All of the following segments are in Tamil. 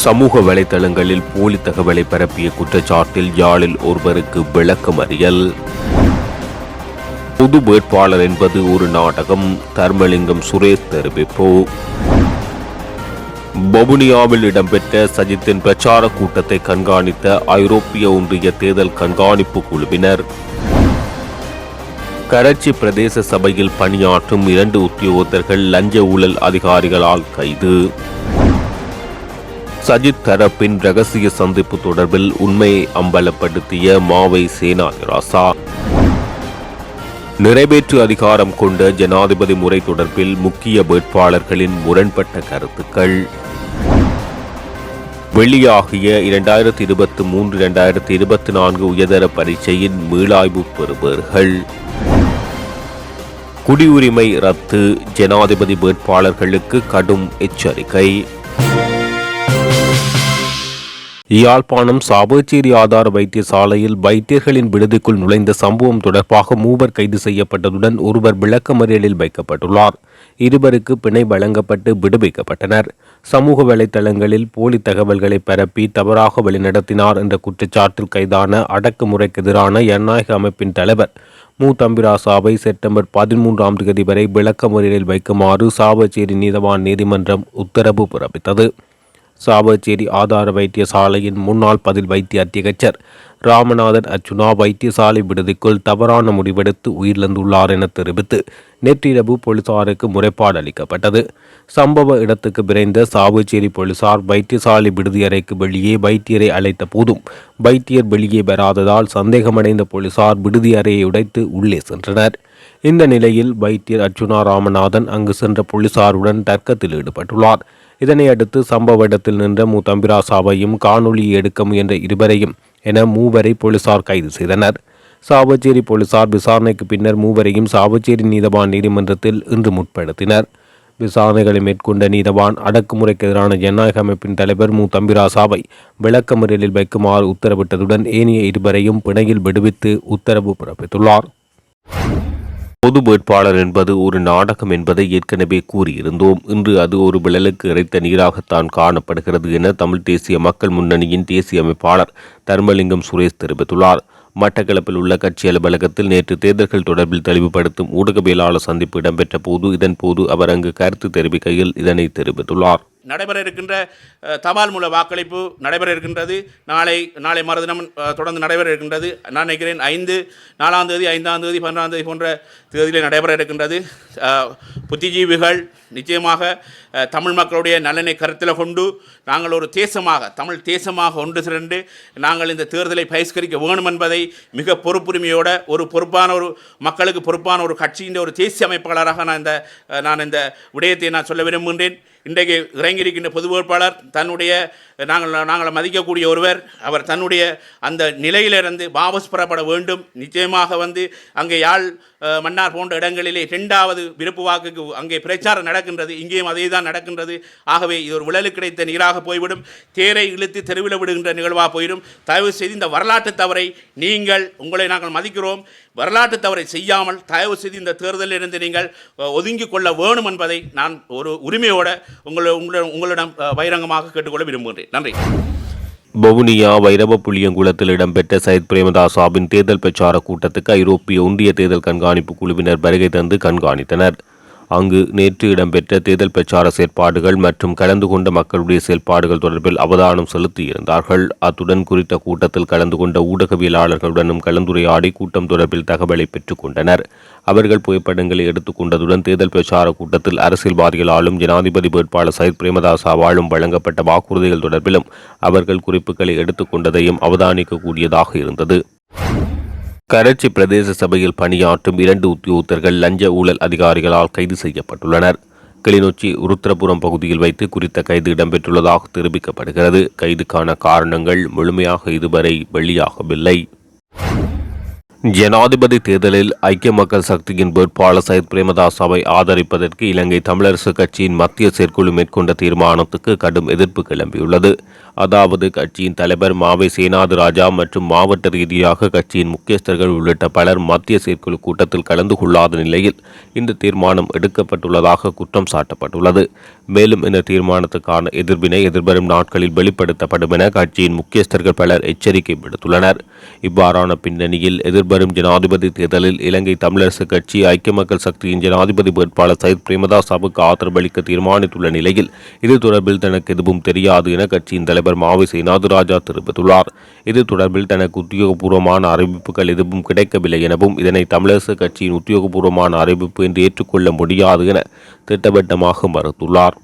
சமூக வலைதளங்களில் போலி தகவலை பரப்பிய குற்றச்சாட்டில் யாழில் ஒருவருக்கு விளக்கமறியல். பொது வேட்பாளர் என்பது ஒரு நாடகம். தர்மலிங்கம் சுரேஷ் தெரிவிப்பு. வவுனியாவில் இடம்பெற்ற சஜித்தின் பிரச்சார கூட்டத்தை கண்காணித்த ஐரோப்பிய ஒன்றிய தேர்தல் கண்காணிப்பு குழுவினர். கரச்சி பிரதேச சபையில் பணியாற்றும் இரண்டு உத்தியோகத்தர்கள் லஞ்ச ஊழல் அதிகாரிகளால் கைது. சஜித் தரப்பின் ரகசிய சந்திப்பு தொடர்பில் உண்மையை அம்பலப்படுத்திய மாவை சேனாதிராசா நிறைவேற்று அதிகாரம் கொண்ட ஜனாதிபதி முறை தொடர்பில் முக்கிய வேட்பாளர்களின் முரண்பட்ட கருத்துக்கள். வெளியாகிய இரண்டாயிரத்தி இருபத்தி மூன்று இரண்டாயிரத்தி இருபத்தி நான்கு உயர்தர பரீட்சையின் மீளாய்வு பெறுபவர்கள். குடியுரிமை ரத்து ஜனாதிபதி வேட்பாளர்களுக்கு கடும் எச்சரிக்கை. யாழ்ப்பாணம் சாபச்சேரி ஆதார வைத்தியசாலையில் வைத்தியர்களின் விடுதிக்குள் நுழைந்த சம்பவம் தொடர்பாக மூவர் கைது செய்யப்பட்டதுடன் ஒருவர் விளக்கமறியலில் வைக்கப்பட்டுள்ளார். இருவருக்கு பிணை வழங்கப்பட்டு விடுவிக்கப்பட்டனர். சமூக வலைதளங்களில் போலி தகவல்களை பரப்பி தவறாக வழிநடத்தினார் என்ற குற்றச்சாட்டில் கைதான அடக்குமுறைக்கு எதிரான ஜனநாயக அமைப்பின் தலைவர் மு தம்பிராசாவை செப்டம்பர் பதிமூன்றாம் தேதி வரை விளக்கமறியலில் வைக்குமாறு சாவச்சேரி நீதவான் நீதிமன்றம் உத்தரவு பிறப்பித்தது. சாவச்சேரி ஆதார வைத்தியசாலையின் முன்னாள் பதில் வைத்திய அத்தியகச்சர் ராமநாதன் அர்ச்சுனா வைத்தியசாலை விடுதிக்குள் தவறான முடிவெடுத்து உயிரிழந்துள்ளார் என தெரிவித்து நேற்றிரவு போலீசாருக்கு முறைப்பாடு அளிக்கப்பட்டது. சம்பவ இடத்துக்கு விரைந்த சாபுச்சேரி போலீசார் வைத்தியசாலை விடுதியறைக்கு வெளியே வைத்தியரை அழைத்த போதும் வைத்தியர் வெளியே வராததால் சந்தேகமடைந்த போலீசார் விடுதி அறையை உடைத்து உள்ளே சென்றனர். இந்த நிலையில் வைத்தியர் அர்ச்சுனா ராமநாதன் அங்கு சென்ற போலீசாருடன் தர்க்கத்தில் ஈடுபட்டுள்ளார். இதனையடுத்து சம்பவ இடத்தில் நின்ற மு. தம்பிராசாவையும் காணொலி எடுக்க முயன்ற இருவரையும் என மூவரை போலீசார் கைது செய்தனர். சாவச்சேரி போலீசார் விசாரணைக்கு பின்னர் மூவரையும் சாவச்சேரி நீதவான் நீதிமன்றத்தில் இன்று முற்படுத்தினர். விசாரணைகளை மேற்கொண்ட நீதவான் அடக்குமுறைக்கு எதிரான ஜனநாயக அமைப்பின் தலைவர் மு. தம்பிராசாவை விளக்கமறியலில் வைக்குமாறு உத்தரவிட்டதுடன் ஏனைய இருவரையும் பிணையில் விடுவித்து உத்தரவு பிறப்பித்துள்ளார். பொது வேட்பாளர் என்பது ஒரு நாடகம் என்பதை ஏற்கனவே கூறியிருந்தோம். இன்று அது ஒரு விழலுக்கு இறைத்த நீராகத்தான் காணப்படுகிறது என தமிழ் தேசிய மக்கள் முன்னணியின் தேசிய அமைப்பாளர் தர்மலிங்கம் சுரேஷ் தெரிவித்துள்ளார். மட்டக்களப்பில் உள்ள கட்சி அலுவலகத்தில் நேற்று தேர்தல்கள் தொடர்பில் தெளிவுபடுத்தும் ஊடகவியலாளர் சந்திப்பு இடம்பெற்ற போது இதன்போது அவர் அங்கு கருத்து தெரிவிக்கையில் இதனை தெரிவித்துள்ளார். நடைபெற இருக்கின்ற தபால் மூல வாக்களிப்பு நடைபெற இருக்கின்றது. நாளை நாளை மறுதினம் தொடர்ந்து நடைபெற இருக்கின்றது. நான் நினைக்கிறேன் ஐந்து நாலாம் தேதி ஐந்தாம் தேதி பதினாறாம் தேதி போன்ற தேதியிலே நடைபெற இருக்கின்றது. புத்திஜீவிகள் நிச்சயமாக தமிழ் மக்களுடைய நலனை கருத்தில் கொண்டு நாங்கள் ஒரு தேசமாக தமிழ் தேசமாக ஒன்று திரண்டு நாங்கள் இந்த தேர்தலை பகிஷ்கரிக்க வேணும் என்பதை மிக பொறுப்புரிமையோட ஒரு பொறுப்பான ஒரு மக்களுக்கு பொறுப்பான ஒரு கட்சியின் ஒரு தேசிய அமைப்பாளராக நான் இந்த நான் இந்த விடயத்தை நான் சொல்ல விரும்புகின்றேன். இன்றைக்கு இறங்கியிருக்கின்ற பொது வேட்பாளர் தன்னுடைய நாங்கள் நாங்கள் மதிக்கக்கூடிய ஒருவர் அவர் தன்னுடைய அந்த நிலையிலிருந்து வாபஸ் பெறப்பட வேண்டும். நிச்சயமாக வந்து அங்கே யாழ் மன்னார் போன்ற இடங்களிலே இரண்டாவது விருப்பு வாக்குக்கு அங்கே பிரச்சாரம் நடக்கின்றது. இங்கேயும் அதே தான் நடக்கின்றது. ஆகவே இது ஒரு விழலுக்கு கிடைத்த நீராக போய்விடும். தேரை இழுத்து தெருவில் விடுகின்ற நிகழ்வாக போயிடும். தயவு செய்து இந்த வரலாற்று தவறை நீங்கள் உங்களை நாங்கள் மதிக்கிறோம். வரலாற்று தவறை செய்யாமல் தயவு செய்து இந்த தேர்தலில் இருந்து நீங்கள் ஒதுங்கி ஒதுங்கிக் கொள்ள வேணும் என்பதை நான் ஒரு உரிமையோட உங்களை உங்களிடம் உங்களிடம் பகிரங்கமாக கேட்டுக்கொள்ள விரும்புகிறேன் நன்றி. வவுனியா வைரவ புளியங்குளத்தில் இடம்பெற்ற சயித் பிரேமதாசாவின் தேர்தல் பிரச்சார கூட்டத்துக்கு ஐரோப்பிய ஒன்றிய தேர்தல் கண்காணிப்பு குழுவினர் வருகை தந்து கண்காணித்தனர். அங்கு நேற்று இடம்பெற்ற தேர்தல் பிரச்சார செயற்பாடுகள் மற்றும் கலந்து கொண்ட மக்களுடைய செயல்பாடுகள் தொடர்பில் அவதானம் செலுத்தியிருந்தார்கள். அத்துடன் குறித்த கூட்டத்தில் கலந்து கொண்ட ஊடகவியலாளர்களுடனும் கலந்துரையாடி கூட்டம் தொடர்பில் தகவலை பெற்றுக் கொண்டனர். அவர்கள் புகைப்படங்களை எடுத்துக்கொண்டதுடன் தேர்தல் பிரச்சார கூட்டத்தில் அரசியல்வாதிகளாலும் ஜனாதிபதி வேட்பாளர் சயித் பிரேமதாசாவாலும் வழங்கப்பட்ட வாக்குறுதிகள் தொடர்பிலும் அவர்கள் குறிப்புகளை எடுத்துக்கொண்டதையும் அவதானிக்கக்கூடியதாக இருந்தது. கரச்சி பிரதேச சபையில் பணியாற்றும் இரண்டு உத்தியோகத்தர்கள் லஞ்ச ஊழல் அதிகாரிகளால் கைது செய்யப்பட்டுள்ளனர். கிளிநொச்சி ருத்ரபுரம் பகுதியில் வைத்து குறித்த கைது இடம்பெற்றுள்ளதாக தெரிவிக்கப்படுகிறது. கைதுக்கான காரணங்கள் முழுமையாக இதுவரை வெளியாகவில்லை. ஜனாதிபதி தேர்தலில் ஐக்கிய மக்கள் சக்தியின் வேட்பாளர் சைத் பிரேமதாசாவை ஆதரிப்பதற்கு இலங்கை தமிழரசு கட்சியின் மத்திய செயற்குழு மேற்கொண்ட தீர்மானத்துக்கு கடும் எதிர்ப்பு கிளம்பியுள்ளது. அதாவது கட்சியின் தலைவர் மாவை சேனாது ராஜா மற்றும் மாவட்ட ரீதியாக கட்சியின் முக்கியஸ்தர்கள் உள்ளிட்ட பலர் மத்திய செயற்குழு கூட்டத்தில் கலந்து கொள்ளாத நிலையில் இந்த தீர்மானம் எடுக்கப்பட்டுள்ளதாக குற்றம் சாட்டப்பட்டுள்ளது. மேலும் இந்த தீர்மானத்துக்கான எதிர்வினை எதிர்வரும் நாட்களில் வெளிப்படுத்தப்படும் என கட்சியின் முக்கியஸ்தர்கள் பலர் எச்சரிக்கை விடுத்துள்ளனர். இவ்வாறான பின்னணியில் வரும் ஜனாதிபதி தேர்தலில் இலங்கை தமிழரசு கட்சி ஐக்கிய மக்கள் சக்தியின் ஜனாதிபதி வேட்பாளர் சயித் பிரேமதாசாவுக்கு ஆதரவளிக்க தீர்மானித்துள்ள நிலையில் இது தொடர்பில் தனக்கு எதுவும் தெரியாது என கட்சியின் தலைவர் மாவை சேனாதுராஜா தெரிவித்துள்ளார். இது தொடர்பில் தனக்கு உத்தியோகபூர்வமான அறிவிப்புகள் எதுவும் கிடைக்கவில்லை எனவும் இதனை தமிழரசு கட்சியின் உத்தியோகபூர்வமான அறிவிப்பு என்று ஏற்றுக்கொள்ள முடியாது என திட்டவட்டமாக மறுத்துள்ளார்.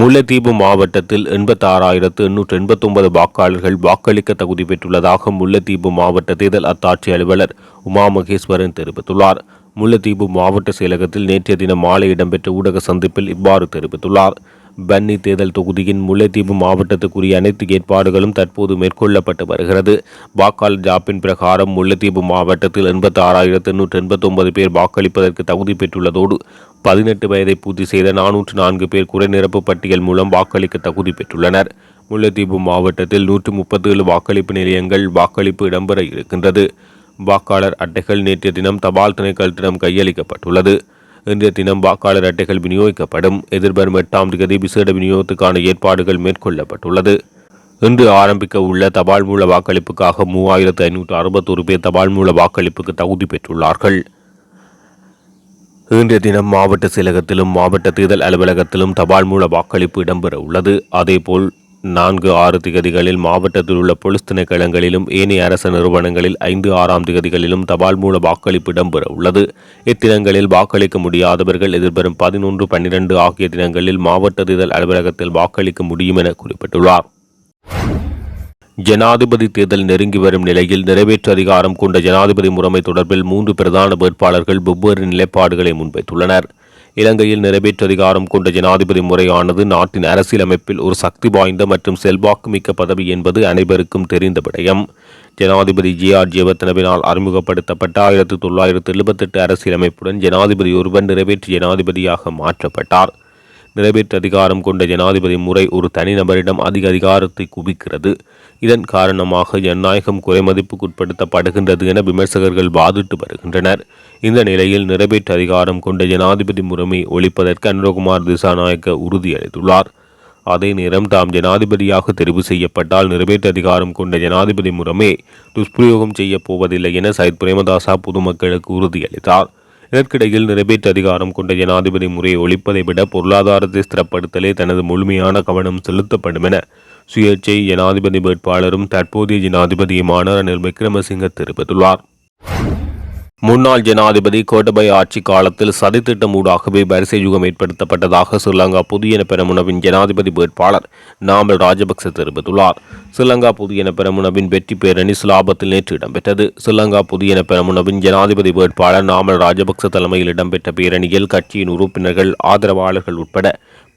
முல்லைத்தீவு மாவட்டத்தில் எண்பத்தாறாயிரத்து எண்ணூற்று எண்பத்தொன்பது வாக்காளர்கள் வாக்களிக்க தகுதி பெற்றுள்ளதாக முல்லைத்தீவு மாவட்ட தேர்தல் அத்தாட்சி அலுவலர் உமா மகேஸ்வரன் தெரிவித்துள்ளார். முல்லைத்தீவு மாவட்ட செயலகத்தில் நேற்றைய தினம் மாலை இடம்பெற்ற ஊடக சந்திப்பில் இவ்வாறு தெரிவித்துள்ளார். பன்னி தேர்தல் தொகுதியின் முல்லைத்தீவு மாவட்டத்துக்குரிய அனைத்து ஏற்பாடுகளும் தற்போது மேற்கொள்ளப்பட்டு வருகிறது. வாக்காளர் ஜாப்பின் பிரகாரம் முல்லைத்தீவு மாவட்டத்தில் எண்பத்தி ஆறாயிரத்து எண்ணூற்று எண்பத்தொன்பது பேர் வாக்களிப்பதற்கு தகுதி பெற்றுள்ளதோடு பதினெட்டு வயதை பூர்த்தி செய்த நானூற்று நான்கு பேர் குறைநிரப்பு பட்டியல் மூலம் வாக்களிக்க தகுதி பெற்றுள்ளனர். முல்லைத்தீவு மாவட்டத்தில் நூற்று முப்பத்தேழு வாக்களிப்பு நிலையங்கள் வாக்களிப்பு இடம்பெற இருக்கின்றது. வாக்காளர் அட்டைகள் நேற்றைய தினம் தபால் திணைக்களத்திடம் கையளிக்கப்பட்டுள்ளது. இன்றைய தினம் வாக்காளர் அட்டைகள் விநியோகிக்கப்படும். எதிர்வரும் எட்டாம் தேதி விசேட விநியோகத்துக்கான ஏற்பாடுகள் மேற்கொள்ளப்பட்டுள்ளது. இன்று ஆரம்பிக்க உள்ள தபால் மூல வாக்களிப்புக்காக மூவாயிரத்து ஐநூற்று அறுபத்தொரு பேர் தபால் மூல வாக்களிப்புக்கு தகுதி பெற்றுள்ளார்கள். இன்றைய தினம் மாவட்ட செயலகத்திலும் மாவட்ட தேர்தல் அலுவலகத்திலும் தபால் மூல வாக்களிப்பு இடம்பெற உள்ளது. அதேபோல் நான்கு ஆறு திகதிகளில் மாவட்டத்தில் உள்ள பொலிஸ் திணைக்களங்களிலும் ஏனைய அரசு நிறுவனங்களில் ஐந்து ஆறாம் திகதிகளிலும் தபால் மூல வாக்களிப்பு இடம்பெற உள்ளது. இத்தினங்களில் வாக்களிக்க முடியாதவர்கள் எதிர்வரும் பதினொன்று பன்னிரண்டு ஆகிய தினங்களில் மாவட்ட தேர்தல் அலுவலகத்தில் வாக்களிக்க முடியும் என குறிப்பிட்டுள்ளார். ஜனாதிபதி தேர்தல் நெருங்கி வரும் நிலையில் நிறைவேற்று அதிகாரம் கொண்ட ஜனாதிபதி முறைமை தொடர்பில் மூன்று பிரதான வேட்பாளர்கள் வெவ்வேறு நிலைப்பாடுகளை முன்வைத்துள்ளனர். இலங்கையில் நிறைவேற்று அதிகாரம் கொண்ட ஜனாதிபதி முறையானது நாட்டின் அரசியலமைப்பில் ஒரு சக்தி வாய்ந்த மற்றும் செல்வாக்குமிக்க பதவி என்பது அனைவருக்கும் தெரிந்த விடயம். ஜனாதிபதி ஜி ஆர் ஜெயவர்த்தனவினால் அறிமுகப்படுத்தப்பட்ட ஆயிரத்தி தொள்ளாயிரத்து எழுபத்தெட்டு அரசியலமைப்புடன் ஜனாதிபதி ஒருவர் நிறைவேற்று ஜனாதிபதியாக மாற்றப்பட்டார். நிறைவேற்று அதிகாரம் கொண்ட ஜனாதிபதி முறை ஒரு தனிநபரிடம் அதிக அதிகாரத்தை குவிக்கிறது. இதன் காரணமாக ஜனநாயகம் குறைமதிப்புக்குட்படுத்தப்படுகின்றது என விமர்சகர்கள் வாதிட்டு வருகின்றனர். இந்த நிலையில் நிறைவேற்று அதிகாரம் கொண்ட ஜனாதிபதி முறைமை ஒழிப்பதற்கு அனுரகுமார் திசாநாயக்க உறுதியளித்துள்ளார் அதே நேரம் தாம் ஜனாதிபதியாக தெரிவு செய்யப்பட்டால் நிறைவேற்று அதிகாரம் கொண்ட ஜனாதிபதி முறமே துஷ்பிரயோகம் செய்யப் போவதில்லை என சயித் பிரேமதாசா பொதுமக்களுக்கு உறுதியளித்தார். இதற்கிடையில் நிறைவேற்று அதிகாரம் கொண்ட ஜனாதிபதி முறையை ஒழிப்பதை விட பொருளாதாரத்தை ஸ்திரப்படுத்தலே தனது முழுமையான கவனம் செலுத்தப்படும் என சுயேட்சை ஜனாதிபதி வேட்பாளரும் தற்போதைய ஜனாதிபதியுமான ரணில் விக்ரமசிங்க தெரிவித்துள்ளார். முன்னாள் ஜனாதிபதி கோட்டபய ஆட்சி காலத்தில் சதித்திட்டம் ஊடாகவே வரிசை யுகம் ஏற்படுத்தப்பட்டதாக ஸ்ரீலங்கா புதியன பெரமுனவின் ஜனாதிபதி வேட்பாளர் நாமல் ராஜபக்ச தெரிவித்துள்ளார். ஸ்ரீலங்கா புதியன பெரமுனவின் வெற்றி பேரணி சுலாபத்தில் நேற்று இடம்பெற்றது. ஸ்ரீலங்கா புதியன பெரமுனவின் ஜனாதிபதி வேட்பாளர் நாமல் ராஜபக்ச தலைமையில் இடம்பெற்ற பேரணியில் கட்சியின் உறுப்பினர்கள் ஆதரவாளர்கள் உட்பட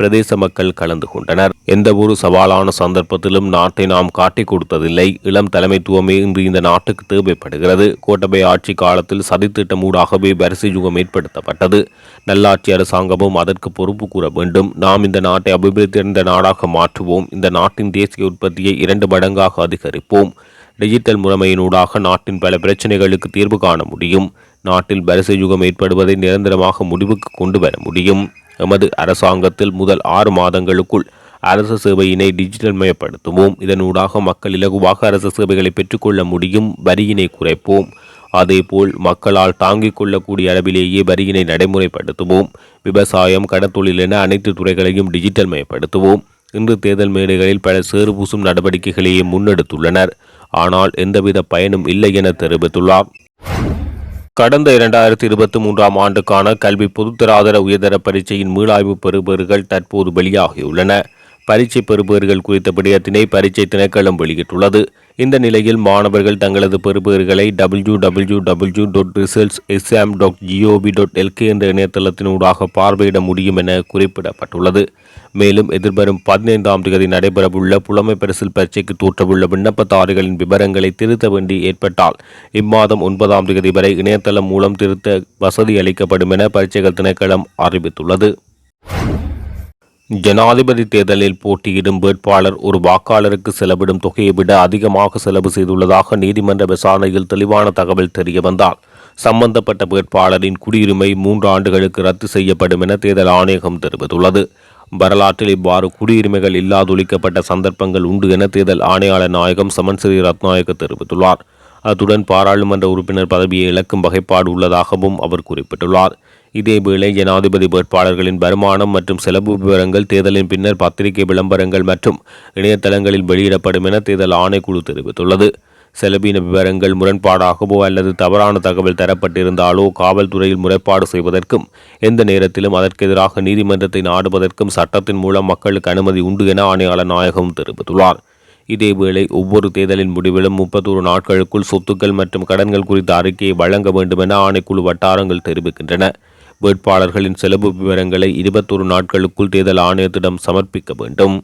பிரதேச மக்கள் கலந்து கொண்டனர். எந்த ஒரு சவாலான சந்தர்ப்பத்திலும் நாட்டை நாம் காட்டிக் கொடுத்ததில்லை. இளம் தலைமைத்துவமே இன்று இந்த நாட்டுக்கு தேவைப்படுகிறது. கோட்டபய ஆட்சி காலத்தில் சதித்திட்டம் ஊடாகவே வரிசை யுகம் ஏற்படுத்தப்பட்டது. நல்லாட்சி அரசாங்கமும் அதற்கு பொறுப்பு கூற வேண்டும். நாம் இந்த நாட்டை அபிவிருத்தி நாடாக மாற்றுவோம். இந்த நாட்டின் தேசிய உற்பத்தியை இரண்டு மடங்காக அதிகரிப்போம். டிஜிட்டல் முறைமையினூடாக நாட்டின் பல பிரச்சனைகளுக்கு தீர்வு காண முடியும். நாட்டில் வரிசை யுகம் ஏற்படுவதை நிரந்தரமாக முடிவுக்கு கொண்டு வர முடியும். எமது அரசாங்கத்தில் முதல் ஆறு மாதங்களுக்குள் அரசு சேவையினை டிஜிட்டல் மயப்படுத்துவோம். இதனூடாக மக்கள் இலகுவாக அரசு சேவைகளை பெற்றுக்கொள்ள முடியும். வரியினை குறைப்போம். அதேபோல் மக்களால் தாங்கிக் கொள்ளக்கூடிய அளவிலேயே வரியினை நடைமுறைப்படுத்துவோம். விவசாயம் கடத்தொழில் என அனைத்து துறைகளையும் டிஜிட்டல் மயப்படுத்துவோம். இன்று தேர்தல் மேடைகளில் பல சேறு பூசும் நடவடிக்கைகளையே முன்னெடுத்துள்ளனர். ஆனால் எந்தவித பயனும் இல்லை என தெரிவித்துள்ளார். கடந்த இரண்டாயிரத்தி இருபத்தி மூன்றாம் ஆண்டுக்கான கல்வி பொதுத்தராதர உயர்தர பரீட்சையின் மீளாய்வு பெறுபேறுகள் தற்போது வெளியாகியுள்ளன பரீட்சை பெறுபவர்கள் குறித்த விடயத்தினை பரீட்சை திணைக்களம் வெளியிட்டுள்ளது. இந்த நிலையில் மாணவர்கள் தங்களது பெறுபவர்களை W W W dot results SM dot GOV dot LK என்ற இணையதளத்தினூடாக பார்வையிட முடியும் என குறிப்பிடப்பட்டுள்ளது. மேலும் எதிர்வரும் பதினைந்தாம் தேதி நடைபெறவுள்ள புலமை பரிசில் பரீட்சைக்கு தோற்றவுள்ள விண்ணப்பதாரிகளின் விவரங்களை திருத்த வேண்டி ஏற்பட்டால் இம்மாதம் ஒன்பதாம் தேதி வரை இணையதளம் மூலம் திருத்த வசதி அளிக்கப்படும் என பரீட்சைகள் திணைக்களம் அறிவித்துள்ளது. ஜனாதிபதி தேர்தலில் போட்டியிடும் வேட்பாளர் ஒரு வாக்காளருக்கு செலவிடும் தொகையை விட அதிகமாக செலவு செய்துள்ளதாக நீதிமன்ற விசாரணையில் தெளிவான தகவல் தெரியவந்தால் சம்பந்தப்பட்ட வேட்பாளரின் குடியுரிமை மூன்று ஆண்டுகளுக்கு ரத்து செய்யப்படும் என தேர்தல் ஆணையகம் தெரிவித்துள்ளது. வரலாற்றில் இவ்வாறு குடியுரிமைகள் இல்லாதொழிக்கப்பட்ட சந்தர்ப்பங்கள் உண்டு என தேர்தல் ஆணையாளர் நாயகம் சமன் ஸ்ரீ ரத்நாயக்க தெரிவித்துள்ளார். அத்துடன் பாராளுமன்ற உறுப்பினர் பதவியை இழக்கும் வகைப்பாடு உள்ளதாகவும் அவர் குறிப்பிட்டுள்ளார். இதேவேளை ஜனாதிபதி வேட்பாளர்களின் வருமானம் மற்றும் செலவு விவரங்கள் தேர்தலின் பின்னர் பத்திரிகை விளம்பரங்கள் மற்றும் இணையதளங்களில் வெளியிடப்படும் என தேர்தல் ஆணைக்குழு தெரிவித்துள்ளது. செலவின விவரங்கள் முரண்பாடாகவோ அல்லது தவறான தகவல் தரப்பட்டிருந்தாலோ காவல்துறையில் முறைப்பாடு செய்வதற்கும் எந்த நேரத்திலும் அதற்கு எதிராக நீதிமன்றத்தை நாடுவதற்கும் சட்டத்தின் மூலம் மக்களுக்கு அனுமதி உண்டு என ஆணையாளர் நாயகம் தெரிவித்துள்ளார். இதேவேளை ஒவ்வொரு தேர்தலின் முடிவிலும் முப்பத்தோரு நாட்களுக்குள் சொத்துக்கள் மற்றும் கடன்கள் குறித்த அறிக்கையை வழங்க வேண்டும் என ஆணைக்குழு வட்டாரங்கள் தெரிவிக்கின்றன. வேட்பாளர்களின் செலவு விவரங்களை இருபத்தொரு நாட்களுக்குள் தேர்தல் ஆணையத்திடம் சமர்ப்பிக்க வேண்டும்.